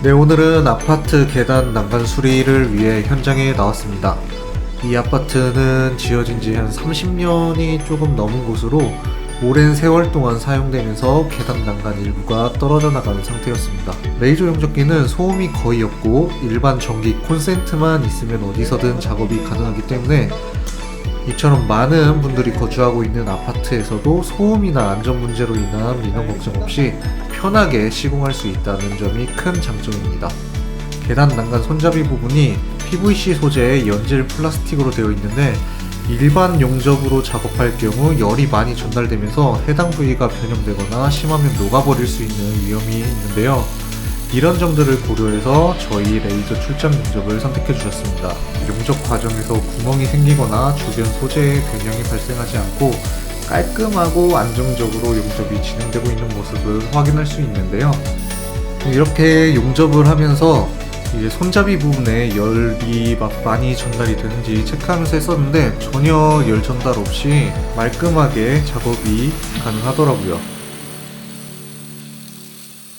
네, 오늘은 아파트 계단 난간 수리를 위해 현장에 나왔습니다. 이 아파트는 지어진 지 한 30년이 조금 넘은 곳으로 오랜 세월 동안 사용되면서 계단 난간 일부가 떨어져 나가는 상태였습니다. 레이저 용접기는 소음이 거의 없고 일반 전기 콘센트만 있으면 어디서든 작업이 가능하기 때문에 이처럼 많은 분들이 거주하고 있는 아파트에서도 소음이나 안전 문제로 인한 민원 걱정 없이 편하게 시공할 수 있다는 점이 큰 장점입니다. 계단 난간 손잡이 부분이 PVC 소재의 연질 플라스틱으로 되어 있는데 일반 용접으로 작업할 경우 열이 많이 전달되면서 해당 부위가 변형되거나 심하면 녹아버릴 수 있는 위험이 있는데요. 이런 점들을 고려해서 저희 레이저 출장 용접을 선택해 주셨습니다. 용접 과정에서 구멍이 생기거나 주변 소재에 변형이 발생하지 않고 깔끔하고 안정적으로 용접이 진행되고 있는 모습을 확인할 수 있는데요. 이렇게 용접을 하면서 이제 손잡이 부분에 열이 막 많이 전달이 되는지 체크하면서 했었는데 전혀 열 전달 없이 말끔하게 작업이 가능하더라고요.